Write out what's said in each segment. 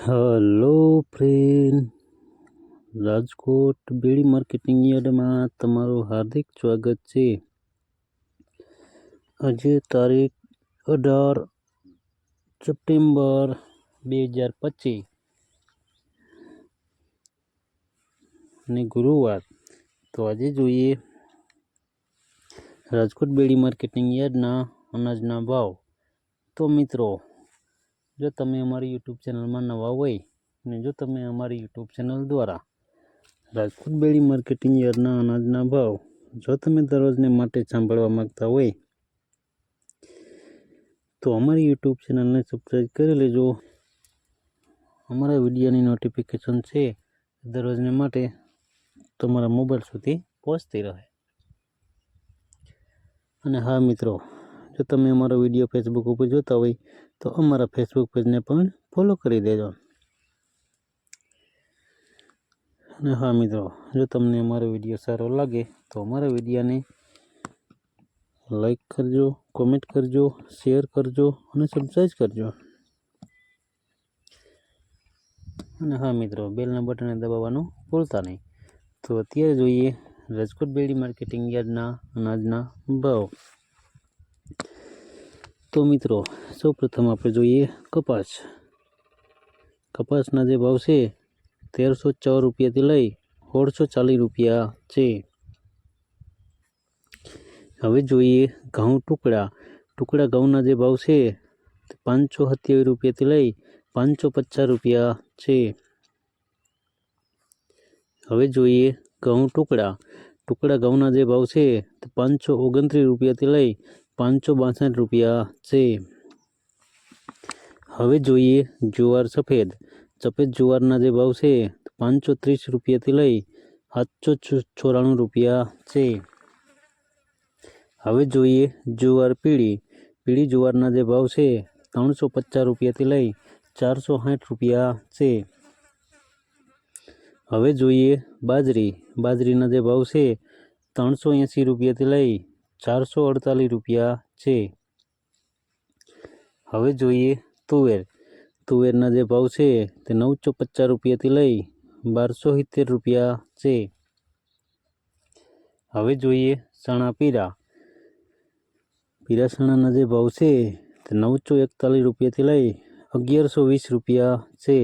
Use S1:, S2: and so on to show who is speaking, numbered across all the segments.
S1: Hello friend, Rajkot Bedi marketing યાર્ડમાં તમારું હાર્દિક સ્વાગત છે. આજે તારીખ અઢાર સપ્ટેમ્બર બે હજાર પચીસ અને ગુરુવાર. તો આજે જોઈએ રાજકોટ બેડી માર્કેટિંગ યાર્ડના અનાજના ભાવ. તો મિત્રો જો તમે અમારી યુટ્યુબ ચેનલમાં નવા હોય અને જો તમે અમારી યુટ્યુબ ચેનલ દ્વારા રાજકોટ બેડી માર્કેટિંગ યાર્ડના અનાજના ભાવ જો તમે દરરોજને માટે સાંભળવા માંગતા હોય, તો અમારી યુટ્યુબ ચેનલને સબસ્ક્રાઈબ કરી લેજો. અમારા વિડીયોની નોટિફિકેશન છે દરરોજને માટે તમારા મોબાઈલ સુધી પહોંચતી રહે. અને હા મિત્રો, જો તમે અમારો વીડિયો ફેસબુક ઉપર જોતા હોય તો અમારા ફેસબુક પેજને પણ ફોલો કરી દેજો. અને હા મિત્રો, જો તમને અમારો વીડિયો સારો લાગે, તો અમારા વિડીયોને લાઈક કરજો કોમેન્ટ કરજો શેર કરજો અને સબસ્ક્રાઈબ કરજો. અને હા મિત્રો બેલના બટનને દબાવવાનું ભૂલતા નહીં. તો અત્યારે જોઈએ રાજકોટ બેડી માર્કેટિંગ યાર્ડના અનાજના ભાવ. તો મિત્રો સૌ પ્રથમ આપણે જોઈએ કપાસ. કપાસના જે ભાવ છે, તેરસો ચાર રૂપિયાથી લઈ સોળસો ચાલીસ રૂપિયા છે. હવે જોઈએ ઘઉં ટુકડા. ટુકડા ઘઉંના જે ભાવ છે પાંચસો સત્યાવીસ રૂપિયાથી લઈ પાંચસો પચાસ રૂપિયા છે. હવે જોઈએ ઘઉં ટુકડા. ટુકડા ઘઉંના જે ભાવ છે, તે પાંચસો ઓગણત્રીસ રૂપિયાથી લઈ પાંચસો બાસઠ રૂપિયા છે. હવે જોઈએ જુવાર સફેદ. સફેદ જુવારના જે ભાવ છે, પાંચસો ત્રીસ રૂપિયાથી લઈ સાતસો ચોરાણું રૂપિયા છે. હવે જોઈએ જુવાર પીળી. પીળી જુવારના જે ભાવ છે, ત્રણસો પચાસ રૂપિયાથી લઈ ચારસો સાઠ રૂપિયા છે. હવે જોઈએ બાજરી. બાજરીના જે ભાવ છે, ત્રણસો એંસી રૂપિયાથી લઈ ચારસો અડતાલીસ રૂપિયા છે. હવે જોઈએ તુવેર. તુવેરના જે ભાવ છે તે નવસો પચાસ રૂપિયાથી લઈ બારસો સિત્તેર રૂપિયા છે. હવે જોઈએ ચણા પીરા. પીરા ચણાના જે ભાવ છે તે નવસો એકતાલીસ રૂપિયાથી લઈ અગિયારસો વીસ રૂપિયા છે.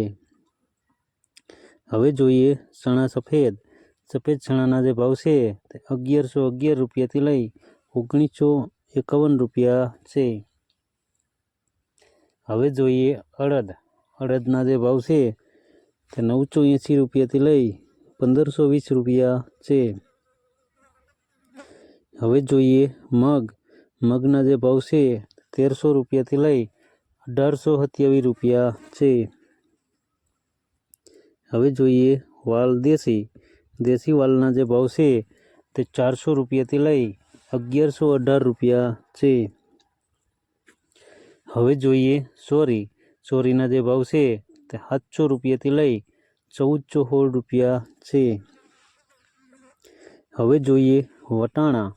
S1: હવે જોઈએ ચણા સફેદ. સફેદ ચણાના જે ભાવ છે તે અગિયારસો અગિયાર રૂપિયાથી લઈ ઓગણીસો એકાવન રૂપિયા છે. હવે જોઈએ અડદ. અડદના જે ભાવ છે તે નવસો એંસી રૂપિયાથી લઈ પંદરસો વીસ રૂપિયા છે. હવે જોઈએ મગ. મગના જે ભાવ છે તેરસો રૂપિયાથી લઈ અઢારસો સત્યાવીસ રૂપિયા છે. હવે જોઈએ વાલ દેશી. દેશી વાલના જે ભાવ છે તે ચારસો રૂપિયાથી લઈ અગિયારસો અઢાર રૂપિયા છે. હવે જોઈએ, સોરી, સોરીના જે ભાવ છે, તે સાતસો રૂપિયાથી લઈ ચૌદસો સોળ રૂપિયા છે. હવે જોઈએ, વટાણા.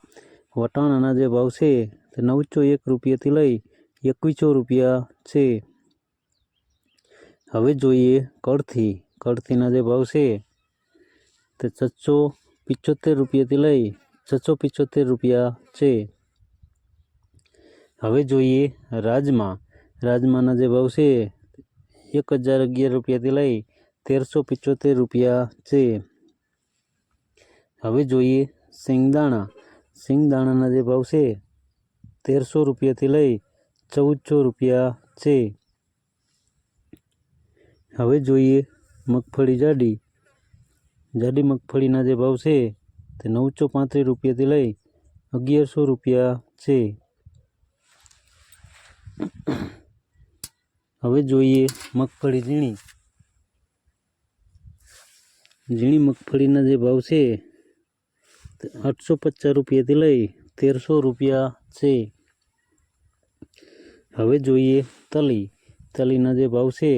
S1: વટાણાના જે ભાવ છે, તે નવસો એક રૂપિયાથી લઈ એકવીસો રૂપિયા છે. હવે જોઈએ, કળથી. કળથીના જે ભાવ છે, તે છસો પિચોતેર રૂપિયાથી લઈ છસો પિચોતેર રૂપિયા છે. હવે જોઈએ રાજમા. રાજમાના જે ભાવ છે, એક હજાર અગિયાર રૂપિયાથી લઈ તેરસો પિચોતેર રૂપિયા છે. હવે જોઈએ સિંગદાણા સિંગદાણાના જે ભાવ છે, તેરસો રૂપિયાથી લઈ ચૌદસો રૂપિયા છે. હવે જોઈએ મગફળી જાડી. જાડી મગફળીના જે ભાવ છે તે નવસો પાંત્રીસ રૂપિયાથી લઈ અગિયારસો રૂપિયા છે. હવે જોઈએ મગફળી ઝીણી. ઝીણી મગફળીના જે ભાવ છે તે આઠસો પચાસ રૂપિયાથી લઈ તેરસો રૂપિયા છે. હવે જોઈએ તલી. તલીના જે ભાવ છે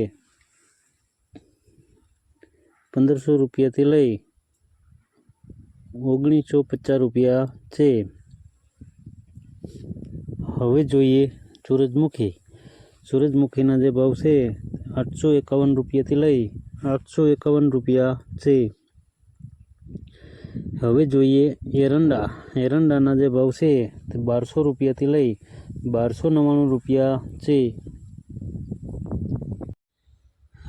S1: પંદરસો રૂપિયાથી લઈ ઓગણીસો પચાસ રૂપિયા છે. હવે જોઈએ સૂરજમુખી. સૂરજમુખીના જે ભાવ છે, આઠસો એકાવન રૂપિયાથી લઈ આઠસો એકાવન રૂપિયા છે. હવે જોઈએ એરંડા. એરંડાના જે ભાવ છે, તે બારસો રૂપિયાથી લઈ બારસો નવ્વાણું રૂપિયા છે.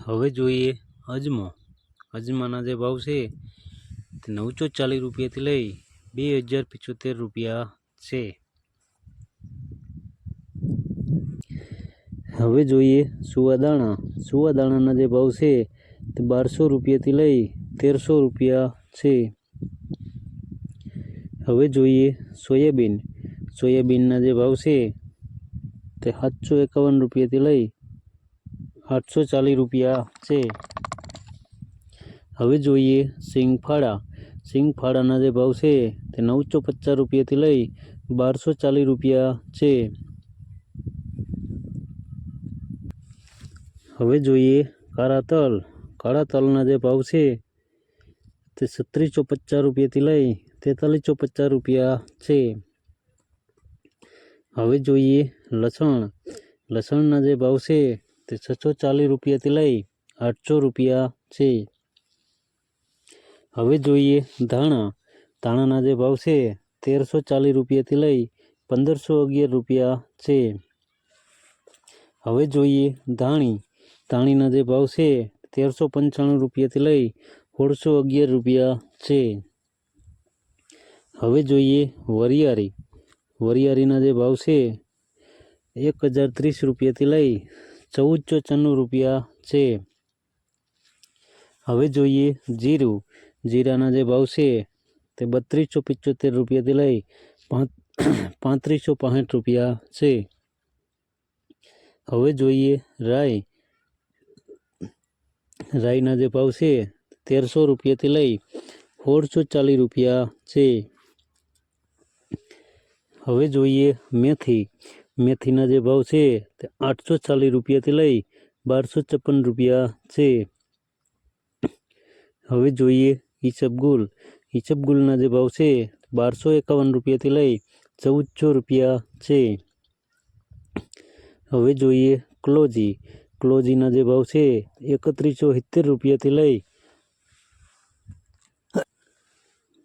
S1: હવે જોઈએ અજમો. અજમાના જે ભાવ છે નવસો ચાલીસ રૂપિયાથી લઈ બે હજાર પિચોતેર રૂપિયા છે. હવે જોઈએ સુવાદાણા સુવાદાણાના જે ભાવ છે તે બારસો રૂપિયાથી લઈ તેરસો રૂપિયા છે. હવે જોઈએ સોયાબીન. સોયાબીનના જે ભાવ છે તે સાતસો એકાવન રૂપિયાથી લઈ આઠસો ચાલીસ રૂપિયા છે. હવે જોઈએ સિંગફાળા સિંગફાળાના જે ભાવ છે તે નવસો પચાસ રૂપિયાથી લઈ બારસો ચાલીસ રૂપિયા છે. હવે જોઈએ કાળા તલ. કાળા તલના જે ભાવ છે તે છત્રીસો પચાસ રૂપિયાથી લઈ તેતાલીસો પચાસ રૂપિયા છે. હવે જોઈએ લસણ. લસણના જે ભાવ છે તે છસો ચાલીસ રૂપિયાથી લઈ આઠસો રૂપિયા છે. હવે જોઈએ ધાણા. ધાણાના જે ભાવ છે, તેરસો ચાલીસ રૂપિયાથી લઈ પંદરસો અગિયાર રૂપિયા છે. હવે જોઈએ ધાણી. ધાણીના જે ભાવ છે, તેરસો પંચાણું રૂપિયાથી લઈ સોળસો અગિયાર રૂપિયા છે. હવે જોઈએ વરિયાળી. વરિયાળીના જે ભાવ છે, એક હજાર ત્રીસ રૂપિયાથી લઈ ચૌદસો છન્નું રૂપિયા છે. હવે જોઈએ જીરું. જીરાના જે ભાવ છે તે બત્રીસો પિચોતેર રૂપિયાથી લઈ પાંચ પાંત્રીસો પાંસઠ રૂપિયા છે. હવે જોઈએ રાઈ. રાઈના જે ભાવ છે તેરસો રૂપિયાથી લઈ સોળસો ચાલીસ રૂપિયા છે. હવે જોઈએ મેથી. મેથીના જે ભાવ છે તે આઠસો ચાલીસ રૂપિયાથી લઈ બારસો છપ્પન રૂપિયા છે. હવે જોઈએ ઈસબગુલ ઈસબગુલના જે ભાવ છે, બારસો એકાવન રૂપિયાથી લઈ ચૌદસો રૂપિયા છે. હવે જોઈએ ક્લોજી. ક્લોજીના જે ભાવ છે, એકત્રીસો સિત્તેર રૂપિયાથી લઈ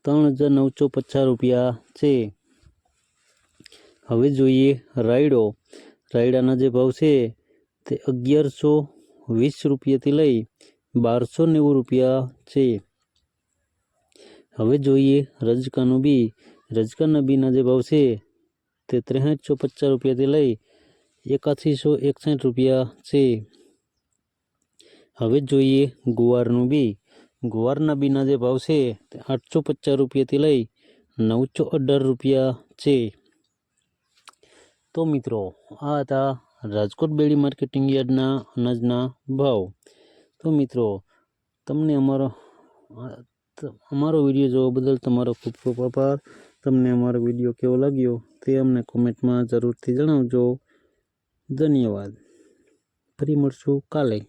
S1: ત્રણ હજાર નવસો પચાસ રૂપિયા છે. હવે જોઈએ રાયડો. રાયડાના જે ભાવ છે, તે અગિયારસો વીસ રૂપિયાથી લઈ બારસો નેવું રૂપિયા છે. હવે જોઈએ રજકાનું બી. રજકાના બીના જે ભાવ છે તે ત્રેસઠસો પચાસ રૂપિયાથી લઈ એકાસીસો એકસઠ રૂપિયા છે. હવે જોઈએ ગુવારનું બી. ગુવારના બીના જે ભાવ છે તે આઠસો પચાસ રૂપિયાથી લઈ નવસો અઢાર રૂપિયા છે. તો મિત્રો, આ હતા રાજકોટ બેડી માર્કેટિંગ યાર્ડના અનાજના ભાવ. તો મિત્રો, તમને અમારો આ ત- અમારો વીડિયો જોવા બદલ તમારો ખૂબ ખૂબ આભાર. તમને અમારો વીડિયો કેવો લાગ્યો તે અમને કોમેન્ટમાં જરૂરથી જણાવજો. ધન્યવાદ. ફરી મળશું કાલે.